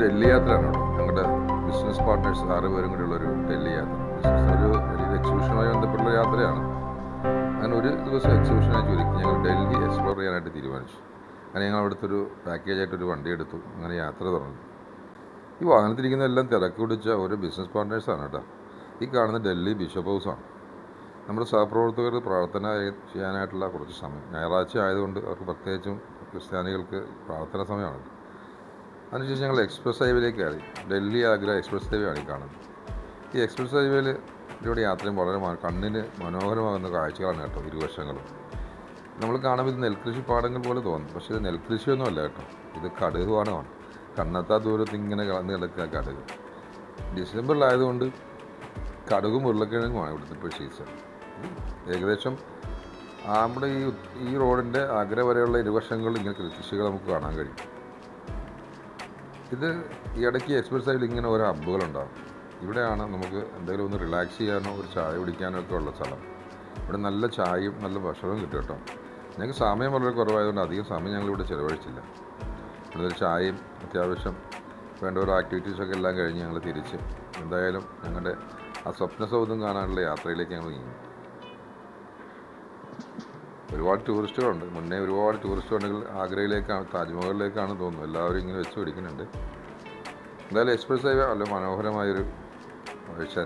ഡൽഹി യാത്രയാണ് ഞങ്ങളുടെ business partners ആറ് പേരും കൂടിയുള്ള ഒരു ഡൽഹി യാത്ര ബിസിനസ് ഒരു ഡൽഹി എക്സിബിഷനുമായി ബന്ധപ്പെട്ടുള്ള യാത്രയാണ്. അങ്ങനെ ഒരു ദിവസം എക്സിബിഷനായി ചോദിക്കും ഞങ്ങൾ ഡൽഹി എക്സ്പ്ലോർ ചെയ്യാനായിട്ട് തീരുമാനിച്ചു. അങ്ങനെ ഞങ്ങൾ അവിടുത്തെ ഒരു പാക്കേജായിട്ടൊരു വണ്ടി എടുത്തു. അങ്ങനെ യാത്ര തുടങ്ങി. ഈ വാഹനത്തിരിക്കുന്ന എല്ലാം തിരക്ക് പിടിച്ച ഒരു ബിസിനസ് പാർട്ട്നേഴ്സാണ് കേട്ടോ. ഈ കാണുന്ന ഡൽഹി ബിഷപ്പ് ഹൗസാണ് നമ്മുടെ സഹപ്രവർത്തകർ പ്രാർത്ഥന ചെയ്യാനായിട്ടുള്ള കുറച്ച് സമയം. ഞായറാഴ്ച ആയതുകൊണ്ട് അവർക്ക് പ്രത്യേകിച്ചും ക്രിസ്ത്യാനികൾക്ക് പ്രാർത്ഥന സമയമാണ്. അതിനുശേഷം ഞങ്ങൾ എക്സ്പ്രസ് ഹൈവേയിലേക്ക് കയറി. ഡൽഹി ആഗ്ര എക്സ്പ്രസ് ഹൈവേ ആണ് ഈ കാണുന്നത്. ഈ എക്സ്പ്രസ് ഹൈവേയിൽ ഇതിലൂടെ യാത്രയും വളരെ കണ്ണിന് മനോഹരമാകുന്ന കാഴ്ചകളാണ് കേട്ടോ ഇരുവശങ്ങളും. നമ്മൾ കാണുമ്പോൾ ഇത് നെൽകൃഷി പാടങ്ങൾ പോലെ തോന്നും. പക്ഷേ ഇത് നെൽകൃഷിയൊന്നും അല്ല കേട്ടോ. ഇത് കടുക് പാടമാണ്. കണ്ണത്താ ദൂരത്ത് ഇങ്ങനെ കളന്ന് കിടക്കുക കടുക്. ഡിസംബറിലായതുകൊണ്ട് കടുകും ഉരുളക്കിഴങ്ങുമാണ് ഇവിടുത്തെ ഇപ്പോൾ സീസൺ ഏകദേശം നമ്മുടെ ഈ ഈ റോഡിന്റെ അഗ്ര വരെയുള്ള ഇരുവശങ്ങളിൽ ഇങ്ങനെ കൃഷികൾ നമുക്ക് കാണാൻ കഴിയും. ഇത് ഈ ഇടയ്ക്ക് എക്സ്പ്രസ് ആയിട്ട് ഇങ്ങനെ ഓരോ ഹബ്ബുകളുണ്ടാകും ഇവിടെയാണ് നമുക്ക് എന്തെങ്കിലും ഒന്ന് റിലാക്സ് ചെയ്യാനോ ഒരു ചായ കുടിക്കാനോ ഒക്കെ ഉള്ള സ്ഥലം. ഇവിടെ നല്ല ചായയും നല്ല ഭക്ഷണവും കിട്ടും കേട്ടോ. ഞങ്ങൾക്ക് സമയം വളരെ കുറവായതുകൊണ്ട് അധികം സമയം ഞങ്ങൾ ഇവിടെ ചിലവഴിച്ചില്ല. ഇവിടെ ഒരു ചായയും അത്യാവശ്യം വേണ്ട ഓരോ ആക്ടിവിറ്റീസൊക്കെ എല്ലാം കഴിഞ്ഞ് ഞങ്ങൾ തിരിച്ച് എന്തായാലും ഞങ്ങളുടെ ആ സ്വപ്ന സൗധം കാണാനുള്ള യാത്രയിലേക്ക് ഞങ്ങൾ നീങ്ങി. ഒരുപാട് ടൂറിസ്റ്റുകളുണ്ട്. മുന്നേ ഒരുപാട് ടൂറിസ്റ്റ് ഉണ്ടെങ്കിൽ ആഗ്രയിലേക്കാണ് താജ്മഹലിലേക്കാണ് തോന്നുന്നത്. എല്ലാവരും ഇങ്ങനെ വെച്ച് പിടിക്കുന്നുണ്ട്. എന്തായാലും എക്സ്പ്രസ് ഹൈവേ നല്ല മനോഹരമായൊരു കാഴ്ച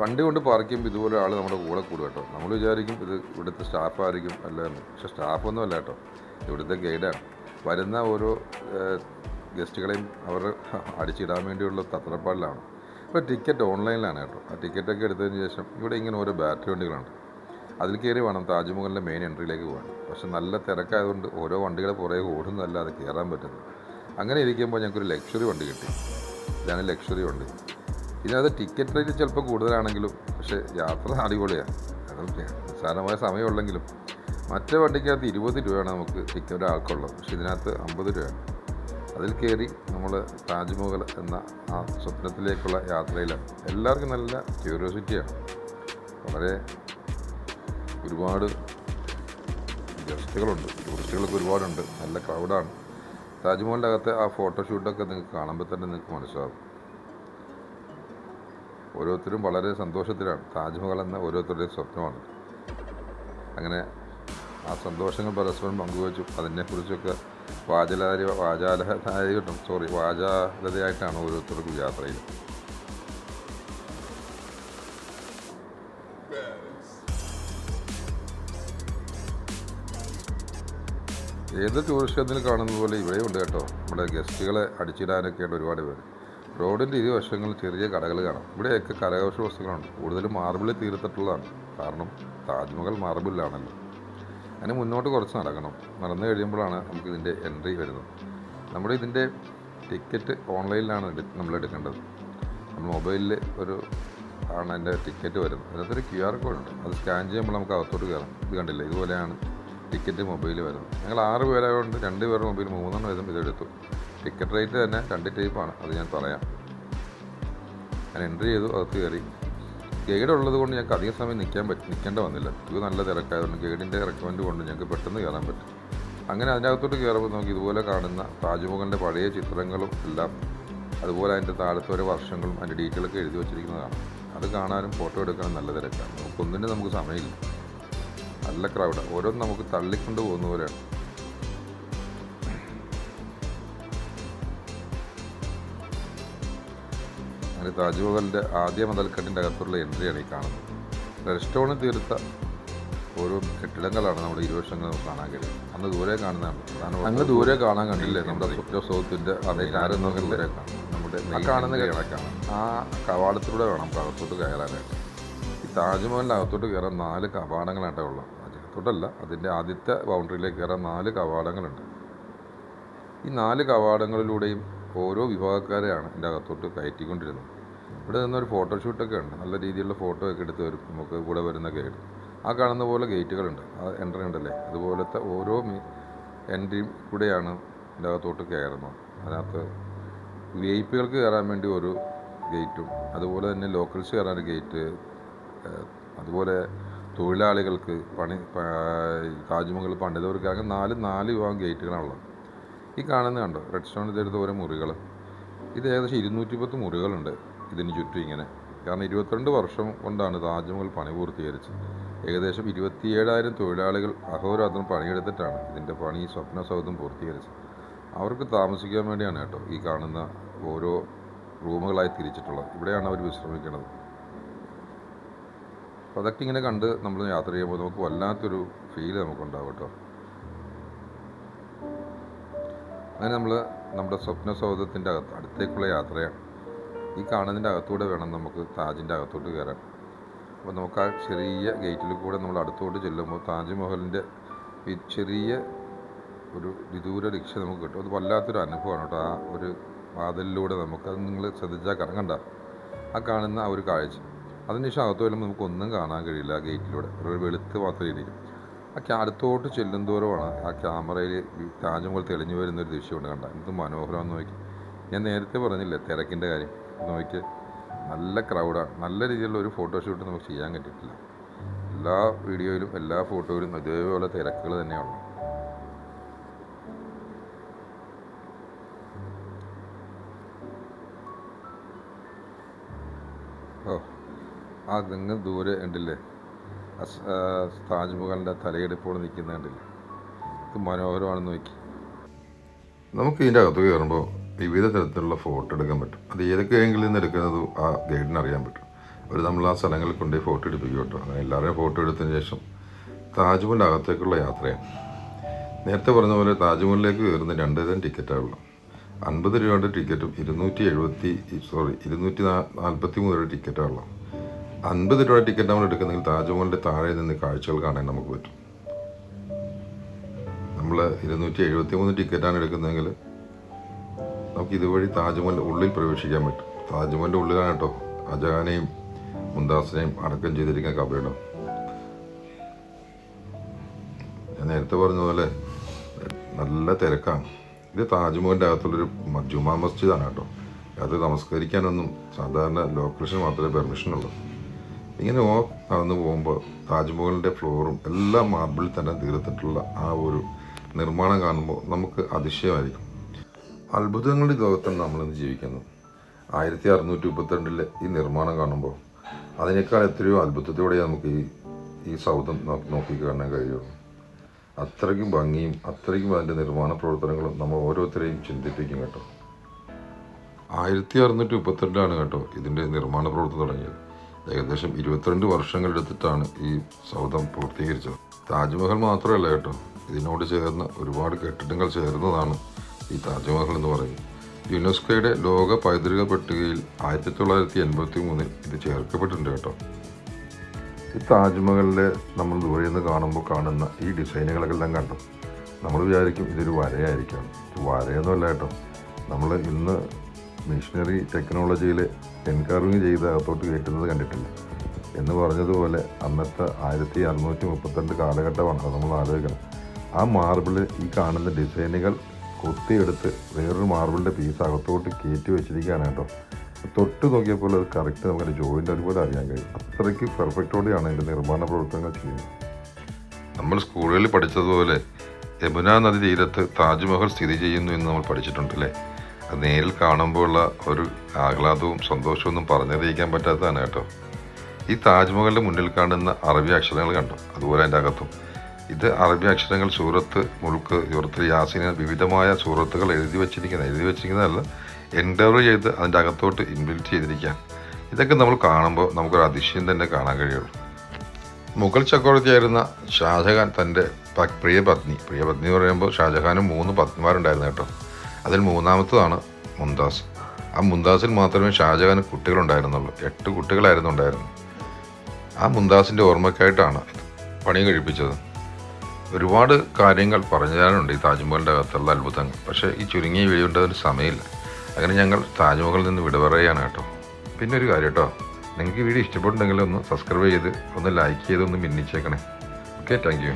വണ്ടി കൊണ്ട് പാർക്ക് ഇതുപോലെ ആൾ നമ്മുടെ കൂടെ കൂടും കേട്ടോ. നമ്മൾ വിചാരിക്കും ഇത് ഇവിടുത്തെ സ്റ്റാഫായിരിക്കും അല്ലെന്ന് പക്ഷേ സ്റ്റാഫൊന്നും അല്ല കേട്ടോ. ഇവിടുത്തെ ഗൈഡാണ് വരുന്ന ഓരോ ഗസ്റ്റുകളെയും അവർ അടിച്ചിടാൻ വേണ്ടിയുള്ള തത്രപ്പാടിലാണ്. ഇപ്പോൾ ടിക്കറ്റ് ഓൺലൈനിലാണ് കേട്ടോ. ആ ടിക്കറ്റൊക്കെ എടുത്തതിന് ശേഷം ഇവിടെ ഇങ്ങനെ ഓരോ ബാറ്ററി വണ്ടികളുണ്ട്. അതിൽ കയറി വേണം താജ്മഹലിന്റെ മെയിൻ എൻട്രിയിലേക്ക് പോകാൻ. പക്ഷെ നല്ല തിരക്കായതുകൊണ്ട് ഓരോ വണ്ടികളെ പുറകെ ഓടുന്നതല്ലാതെ കയറാൻ പറ്റുന്നു അങ്ങനെ ഇരിക്കുമ്പോൾ ഞങ്ങൾക്കൊരു ലക്ഷറി വണ്ടി കിട്ടി. ഇതാണ് ലക്ഷറി വണ്ടി. ഇതിനകത്ത് ടിക്കറ്റ് റേറ്റ് ചിലപ്പോൾ കൂടുതലാണെങ്കിലും പക്ഷേ യാത്ര അടിപൊളിയാണ്. അതും നിസ്സാരമായ സമയമുള്ളെങ്കിലും മറ്റേ വണ്ടിക്കകത്ത് ഇരുപത് രൂപയാണ് നമുക്ക് ടിക്കറ്റ് ഒരാൾക്കുള്ളത് പക്ഷേ ഇതിനകത്ത് അമ്പത് രൂപയാണ്. അതിൽ കയറി നമ്മൾ താജ്മഹൽ എന്ന ആ സ്വപ്നത്തിലേക്കുള്ള യാത്രയിലാണ്. എല്ലാവർക്കും നല്ല ക്യൂരിയോസിറ്റിയാണ് വളരെ ഒരുപാട് ഗസ്റ്റുകളുണ്ട്. ടൂറിസ്റ്റുകളൊക്കെ ഒരുപാടുണ്ട്. നല്ല ക്രൗഡാണ് താജ്മഹലിന്റെ അകത്തെ ആ ഫോട്ടോഷൂട്ടൊക്കെ നിങ്ങൾക്ക് കാണുമ്പോൾ തന്നെ നിങ്ങൾക്ക് മനസ്സിലാവും. ഓരോരുത്തരും വളരെ സന്തോഷത്തിലാണ്. താജ്മഹൽ എന്ന ഓരോരുത്തരുടെയും സ്വപ്നമാണ്. അങ്ങനെ ആ സന്തോഷങ്ങൾ പരസ്പരം പങ്കുവച്ചു. അതിനെക്കുറിച്ചൊക്കെ വാചലാരി വാചാലതായിട്ടും സോറി വാചാലതയായിട്ടാണ് ഓരോരുത്തർക്കും യാത്രയിൽ ഏത് ടൂറിസ്റ്റ് കേന്ദ്രത്തിൽ കാണുന്നത് പോലെ ഇവിടെയും ഉണ്ട് കേട്ടോ. നമ്മുടെ ഗസ്റ്റുകളെ അടിച്ചിടാനൊക്കെയുണ്ട് ഒരുപാട് പേര്. റോഡിന്റെ ഇരുവശങ്ങളിൽ ചെറിയ കടകൾ കാണാം. ഇവിടെയൊക്കെ കരകൗശല വസ്തുക്കളുണ്ട്. കൂടുതലും മാർബിളിൽ തീർത്തിട്ടുള്ളതാണ്. കാരണം താജ്മഹൽ മാർബിളിലാണല്ലോ അതിന് മുന്നോട്ട് കുറച്ച് നടക്കണം. നടന്നു കഴിയുമ്പോഴാണ് നമുക്ക് ഇതിന്റെ എൻട്രി വരുന്നത്. നമ്മുടെ ഇതിന്റെ ടിക്കറ്റ് ഓൺലൈനിലാണ് നമ്മൾ എടുക്കേണ്ടത്. നമ്മൾ മൊബൈലിൽ ഒരു ആണ് അതിന്റെ ടിക്കറ്റ് വരുന്നത്. അതിനകത്തൊരു ക്യു ആർ കോഡ് ഉണ്ട്. അത് സ്കാൻ ചെയ്യുമ്പോൾ നമുക്ക് അകത്തോട്ട് കയറാം. ഇത് കണ്ടില്ല? ഇതുപോലെയാണ് ടിക്കറ്റ് മൊബൈലിൽ വരുന്നത് ഞങ്ങൾ ആറ് പേരായതുകൊണ്ട് രണ്ട് പേരുടെ മൊബൈൽ മൂന്നെണ്ണം വീതം ഇതെടുത്തു ടിക്കറ്റ് റേറ്റ് തന്നെ രണ്ട് ടൈപ്പാണ് അത് ഞാൻ പറയാം. ഞാൻ എൻട്രി ചെയ്തു അകത്ത് കയറി. ഗൈഡ് ഉള്ളത് കൊണ്ട് ഞങ്ങൾക്ക് അധികം സമയം നിൽക്കാൻ പറ്റും നിൽക്കേണ്ട വന്നില്ല. ക്യൂ നല്ല തിരക്കായതുകൊണ്ട് ഗൈഡിന്റെ റെക്കമെൻഡ് കൊണ്ട് ഞങ്ങൾക്ക് പെട്ടെന്ന് കയറാൻ പറ്റും. അങ്ങനെ അതിനകത്തോട്ട് കയറുമ്പോൾ നമുക്ക് ഇതുപോലെ കാണുന്ന താജ്മഹലിന്റെ പഴയ ചിത്രങ്ങളും എല്ലാം അതുപോലെ അതിന്റെ താഴത്തെ ഓരോ വർഷങ്ങളും അതിന്റെ ഡീറ്റെയിലൊക്കെ എഴുതി വെച്ചിരിക്കുന്നതാണ്. അത് കാണാനും ഫോട്ടോ എടുക്കാനും നല്ല തിരക്കാണ്. നമുക്കൊന്നിനും നമുക്ക് സമയമില്ല. നല്ല ക്രൗഡാണ് ഓരോന്ന് നമുക്ക് തള്ളിക്കൊണ്ട് പോകുന്ന പോലെയാണ്. അങ്ങനെ താജ്മഹലിന്റെ ആദ്യ മതൽക്കെട്ടിന്റെ അകത്തുള്ള എൻട്രിയാണ് ഈ കാണുന്നത്. സ്റ്റോണിൽ തീർത്ത ഓരോ കെട്ടിടങ്ങളാണ് നമ്മുടെ ഇരുവശങ്ങൾ കാണാൻ കഴിയും അന്ന് ദൂരെ കാണുന്നതാണ് അങ്ങ് ദൂരെ കാണാൻ കണ്ടില്ലേ നമ്മുടെ സ്വപ്ന സൗത്തിന്റെ അതേ ആരും ദൂരെ കാണാം. നമ്മുടെ കാണുന്ന കിഴക്കാണ് ആ കവാടത്തിലൂടെ വേണം അകത്തോട്ട് കയറാനായിട്ട്. ഈ താജ്മഹലിന്റെ അകത്തോട്ട് കയറാൻ നാല് കവാടങ്ങളായിട്ടാണ് ഉള്ളത്. അകത്തോട്ടല്ല അതിന്റെ ആദ്യത്തെ ബൗണ്ടറിയിലേക്ക് കയറാൻ നാല് കവാടങ്ങളുണ്ട്. ഈ നാല് കവാടങ്ങളിലൂടെയും ഓരോ വിഭാഗക്കാരെയാണ് എന്റെ അകത്തോട്ട് കയറ്റിക്കൊണ്ടിരുന്നത്. ഇവിടെ നിന്നൊരു ഫോട്ടോഷൂട്ടൊക്കെ ഉണ്ട്. നല്ല രീതിയിലുള്ള ഫോട്ടോ ഒക്കെ എടുത്ത് വരും നമുക്ക് കൂടെ വരുന്ന ഗൈഡ് ആ കാണുന്ന പോലെ ഗേറ്റുകളുണ്ട് ആ എൻട്രി ഉണ്ടല്ലേ? അതുപോലത്തെ ഓരോ എൻട്രി കൂടെയാണ് എന്റെ അകത്തോട്ട് കയറുന്നത്. അതിനകത്ത് വി ഐ പികൾക്ക് കയറാൻ വേണ്ടി ഒരു ഗേറ്റും അതുപോലെ തന്നെ ലോക്കൽസ് കയറാൻ ഒരു ഗേറ്റ് അതുപോലെ തൊഴിലാളികൾക്ക് പണി താജ്മഹൽ പണിതവർക്ക് അങ്ങനെ നാല് നാല് വിഭാഗം ഗേറ്റുകളാണുള്ളത്. ഈ കാണുന്ന കണ്ടോ? റെഡ് സ്റ്റോൺ ഇതെടുത്ത ഓരോ മുറികൾ. ഇത് ഏകദേശം ഇരുന്നൂറ്റി പത്ത് മുറികളുണ്ട് ഇതിന് ചുറ്റും ഇങ്ങനെ. കാരണം ഇരുപത്തിരണ്ട് വർഷം കൊണ്ടാണ് താജ്മഹൽ പണി പൂർത്തീകരിച്ചത് ഏകദേശം ഇരുപത്തിയേഴായിരം തൊഴിലാളികൾ അഹോരാത്രം പണിയെടുത്തിട്ടാണ് ഇതിന്റെ പണി സ്വപ്ന സൗധം പൂർത്തീകരിച്ചത് അവർക്ക് താമസിക്കാൻ വേണ്ടിയാണ് കേട്ടോ ഈ കാണുന്ന ഓരോ റൂമുകളായി തിരിച്ചിട്ടുള്ളത്. ഇവിടെയാണ് അവർ വിശ്രമിക്കുന്നത്. അപ്പോൾ അതൊക്കെ ഇങ്ങനെ കണ്ട് നമ്മൾ യാത്ര ചെയ്യുമ്പോൾ നമുക്ക് വല്ലാത്തൊരു ഫീൽ നമുക്കുണ്ടാവും കേട്ടോ. അങ്ങനെ നമ്മൾ നമ്മുടെ സ്വപ്ന സൗധത്തിന്റെ അകത്ത് അടുത്തേക്കുള്ള യാത്രയാണ്. ഈ കാണുന്നതിന്റെ അകത്തൂടെ വേണം നമുക്ക് താജിന്റെ അകത്തോട്ട് കയറാൻ. അപ്പോൾ നമുക്ക് ആ ചെറിയ ഗേറ്റിൽ കൂടെ നമ്മൾ അടുത്തോട്ട് ചെല്ലുമ്പോൾ താജ്മഹലിന്റെ ചെറിയ ഒരു വിദൂര രക്ഷ നമുക്ക് കിട്ടും. അത് വല്ലാത്തൊരു അനുഭവമാണ് കേട്ടോ. ആ ഒരു വാതിലിലൂടെ നമുക്ക് അത് നിങ്ങൾ ശ്രദ്ധിച്ചാൽ കറങ്ങണ്ട. ആ കാണുന്ന ആ ഒരു കാഴ്ച. അതിനുശേഷം അകത്ത് വരുമ്പോൾ നമുക്കൊന്നും കാണാൻ കഴിയില്ല ആ ഗേറ്റിലൂടെ. ഒരു വെളുത്ത് മാത്രമേ ഇരിക്കും. ആ അടുത്തോട്ട് ചെല്ലുന്തോറുമാണ് ആ ക്യാമറയിൽ താജ്മഹൽ തെളിഞ്ഞു വരുന്നൊരു ദൃശ്യമുണ്ട് കണ്ട എന്ത് മനോഹരമാണെന്ന് നോക്കി. ഞാൻ നേരത്തെ പറഞ്ഞില്ലേ തിരക്കിന്റെ കാര്യം? നോക്കി. നല്ല ക്രൗഡാണ് നല്ല രീതിയിലുള്ള ഒരു ഫോട്ടോഷൂട്ട് നമുക്ക് ചെയ്യാൻ പറ്റിയിട്ടില്ല. എല്ലാ വീഡിയോയിലും എല്ലാ ഫോട്ടോയിലും ഇതേപോലെ തിരക്കുകൾ തന്നെയാണ്. ഓ. ആ നിങ്ങൾ ദൂരെ ഉണ്ടല്ലേ താജ്മഹലിന്റെ തലയെടുപ്പോടെ നിൽക്കുന്ന ഇത് മനോഹരമാണെന്ന് നോക്കി. നമുക്ക് ഇതിന്റെ അകത്ത് കയറുമ്പോൾ വിവിധ തരത്തിലുള്ള ഫോട്ടോ എടുക്കാൻ പറ്റും. അത് ഏതൊക്കെ എങ്കിലും നിന്ന് എടുക്കുന്നത് ആ ഗൈഡിന് അറിയാൻ പറ്റും. അവർ നമ്മൾ ആ സ്ഥലങ്ങളിൽ കൊണ്ടുപോയി ഫോട്ടോ എടുപ്പിക്കും കേട്ടോ. അങ്ങനെ എല്ലാവരെയും ഫോട്ടോ എടുത്തതിന് ശേഷം താജ്മഹലിന്റെ അകത്തേക്കുള്ള യാത്രയാണ്. നേരത്തെ പറഞ്ഞ പോലെ താജ്മഹലിലേക്ക് കയറുന്ന രണ്ട് തരം ടിക്കറ്റാണുള്ളത് അൻപത് രൂപയുടെ ടിക്കറ്റും ഇരുന്നൂറ്റി എഴുപത്തി സോറി ഇരുന്നൂറ്റി നാൽപ്പത്തി മൂന്ന് രൂപയുടെ ടിക്കറ്റാണുള്ളത് അൻപത് രൂപ ടിക്കറ്റ് നമ്മൾ എടുക്കുന്നെങ്കിൽ താജ്മഹലിന്റെ താഴെ നിന്ന് കാഴ്ചകൾ കാണാൻ നമുക്ക് പറ്റും. നമ്മൾ ഇരുന്നൂറ്റി എഴുപത്തി മൂന്ന് ടിക്കറ്റാണ് എടുക്കുന്നതെങ്കിൽ നമുക്ക് ഇതുവഴി താജ്മഹലിന്റെ ഉള്ളിൽ പ്രവേശിക്കാൻ പറ്റും. താജ്മഹലിന്റെ ഉള്ളിലാണ് കേട്ടോ അജഹാനെയും മുന്താസിനെയും അടക്കം ചെയ്തിരിക്കുന്ന കബറിടം. ഞാൻ നേരത്തെ പറഞ്ഞ പോലെ നല്ല തിരക്കാണ്. ഇത് താജ്മഹലിന്റെ അകത്തുള്ളൊരു ജുമാ മസ്ജിദാണ് കേട്ടോ. അത് നമസ്കരിക്കാനൊന്നും സാധാരണ ലോക്കൽസിന് മാത്രമേ പെർമിഷൻ ഉള്ളൂ. ഇങ്ങനെ ഓ നടന്നു പോകുമ്പോൾ താജ്മഹലിന്റെ ഫ്ലോറും എല്ലാം മാർബിളിൽ തന്നെ തീർത്തിട്ടുള്ള ആ ഒരു നിർമ്മാണം കാണുമ്പോൾ നമുക്ക് അതിശയമായിരിക്കും. അത്ഭുതങ്ങളുടെ ലോകത്താണ് നമ്മളിന്ന് ജീവിക്കുന്നത്. ആയിരത്തി അറുന്നൂറ്റി മുപ്പത്തിരണ്ടിലെ ഈ നിർമ്മാണം കാണുമ്പോൾ അതിനേക്കാൾ എത്രയോ അത്ഭുതത്തോടെ നമുക്ക് ഈ ഈ സൗധം നോക്കി കാണാൻ കഴിയുള്ളൂ. അത്രയ്ക്കും ഭംഗിയും അത്രയ്ക്കും അതിന്റെ നിർമ്മാണ പ്രവർത്തനങ്ങളും നമ്മൾ ഓരോരുത്തരെയും ചിന്തിപ്പിക്കും കേട്ടോ. ആയിരത്തി അറുന്നൂറ്റി മുപ്പത്തിരണ്ടാണ് കേട്ടോ ഇതിന്റെ നിർമ്മാണ പ്രവർത്തനം തുടങ്ങിയത്. ഏകദേശം ഇരുപത്തിരണ്ട് വർഷങ്ങൾ എടുത്തിട്ടാണ് ഈ സൗധം പൂർത്തീകരിച്ചത്. താജ്മഹൽ മാത്രമല്ല കേട്ടോ ഇതിനോട് ചേർന്ന് ഒരുപാട് കെട്ടിടങ്ങൾ ചേർന്നതാണ് ഈ താജ്മഹൽ എന്ന് പറയുന്നത്. യുനെസ്കോയുടെ ലോക പൈതൃക പട്ടികയിൽ ആയിരത്തി തൊള്ളായിരത്തി എൺപത്തി മൂന്നിൽ ഇത് ചേർക്കപ്പെട്ടിട്ടുണ്ട് കേട്ടോ. ഈ താജ്മഹലിലെ നമ്മൾ ദൂരെ നിന്ന് കാണുമ്പോൾ കാണുന്ന ഈ ഡിസൈനുകളെല്ലാം കണ്ടു? നമ്മൾ വിചാരിക്കും ഇതൊരു വരയായിരിക്കാം. വരയൊന്നുമല്ല കേട്ടോ. നമ്മൾ ഇന്ന് മിഷനറി ടെക്നോളജിയിൽ എൻകാർവിങ് ചെയ്ത് അകത്തോട്ട് കയറ്റുന്നത് കണ്ടിട്ടില്ല? എന്ന് പറഞ്ഞതുപോലെ അന്നത്തെ ആയിരത്തി അറുന്നൂറ്റി മുപ്പത്തിരണ്ട് കാലഘട്ടമാണ് അത് നമ്മൾ ആലോചിക്കണം. ആ മാർബിൾ ഈ കാണുന്ന ഡിസൈനുകൾ കൊത്തിയെടുത്ത് വേറൊരു മാർബിളിന്റെ പീസ് അകത്തോട്ട് കയറ്റി വെച്ചിരിക്കുകയാണ് കേട്ടോ. തൊട്ട് നോക്കിയപ്പോൾ അത് കറക്റ്റ് നമുക്ക് ജോയിന്റ് അതുപോലെ അറിയാൻ കഴിയും. അത്രയ്ക്ക് പെർഫെക്റ്റോടെയാണ് ഇതിന്റെ നിർമ്മാണ പ്രവർത്തനങ്ങൾ ചെയ്യുന്നത്. നമ്മൾ സ്കൂളുകളിൽ പഠിച്ചതുപോലെ യമുന നദി തീരത്ത് താജ്മഹൽ സ്ഥിതി ചെയ്യുന്നു എന്ന് നമ്മൾ പഠിച്ചിട്ടുണ്ട് അല്ലേ? നേരിൽ കാണുമ്പോഴുള്ള ഒരു ആഹ്ലാദവും സന്തോഷവും ഒന്നും പറഞ്ഞറിയിക്കാൻ പറ്റാത്തതാണ് കേട്ടോ. ഈ താജ്മഹലിന്റെ മുന്നിൽ കാണുന്ന അറബി അക്ഷരങ്ങൾ കണ്ടു? അതുപോലെ അതിന്റെ അകത്തും. ഇത് അറബി അക്ഷരങ്ങൾ സൂറത്ത് മുഴുക്ക് സൂറത്ത് യാസിന് വിവിധമായ സൂറത്തുകൾ എഴുതി വച്ചിരിക്കുന്നത്. എഴുതി വച്ചിരിക്കുന്നതല്ല എൻഡവർ ചെയ്ത് അതിന്റെ അകത്തോട്ട് ഇൻബിൽറ്റ് ചെയ്തിരിക്കുകയാണ്. ഇതൊക്കെ നമ്മൾ കാണുമ്പോൾ നമുക്കൊരു അതിശയം തന്നെ കാണാൻ കഴിയുള്ളൂ. മുഗൾ ചക്രവർത്തിയായിരുന്ന ഷാജഹാൻ തന്റെ പ്രിയ പത്നി പ്രിയ പത്നി എന്ന് പറയുമ്പോൾ ഷാജഹാനും മൂന്ന് പത്നിമാരുണ്ടായിരുന്നു കേട്ടോ. അതിൽ മൂന്നാമത്തതാണ് മുംതാസ്. ആ മുംതാസിൽ മാത്രമേ ഷാജഹാന് കുട്ടികളുണ്ടായിരുന്നുള്ളൂ. എട്ട് കുട്ടികളായിരുന്നു ഉണ്ടായിരുന്നു ആ മുംതാസിന്റെ ഓർമ്മയ്ക്കായിട്ടാണ് പണി കഴിപ്പിച്ചത്. ഒരുപാട് കാര്യങ്ങൾ പറഞ്ഞു തരാനുണ്ട് ഈ താജ്മഹലിന്റെ അകത്തുള്ള അത്ഭുതങ്ങൾ. പക്ഷേ ഈ ചുരുങ്ങിയ വീഡിയോ ഒരു സമയമില്ല. അങ്ങനെ ഞങ്ങൾ താജ്മഹലിൽ നിന്ന് വിട പറയുകയാണ് കേട്ടോ. പിന്നെ ഒരു കാര്യം കേട്ടോ. നിങ്ങൾക്ക് ഈ വീഡിയോ ഇഷ്ടപ്പെട്ടുണ്ടെങ്കിൽ ഒന്ന് സബ്സ്ക്രൈബ് ചെയ്ത് ഒന്ന് ലൈക്ക് ചെയ്ത് ഒന്ന് മിന്നിച്ചേക്കണേ ഓക്കെ താങ്ക് യു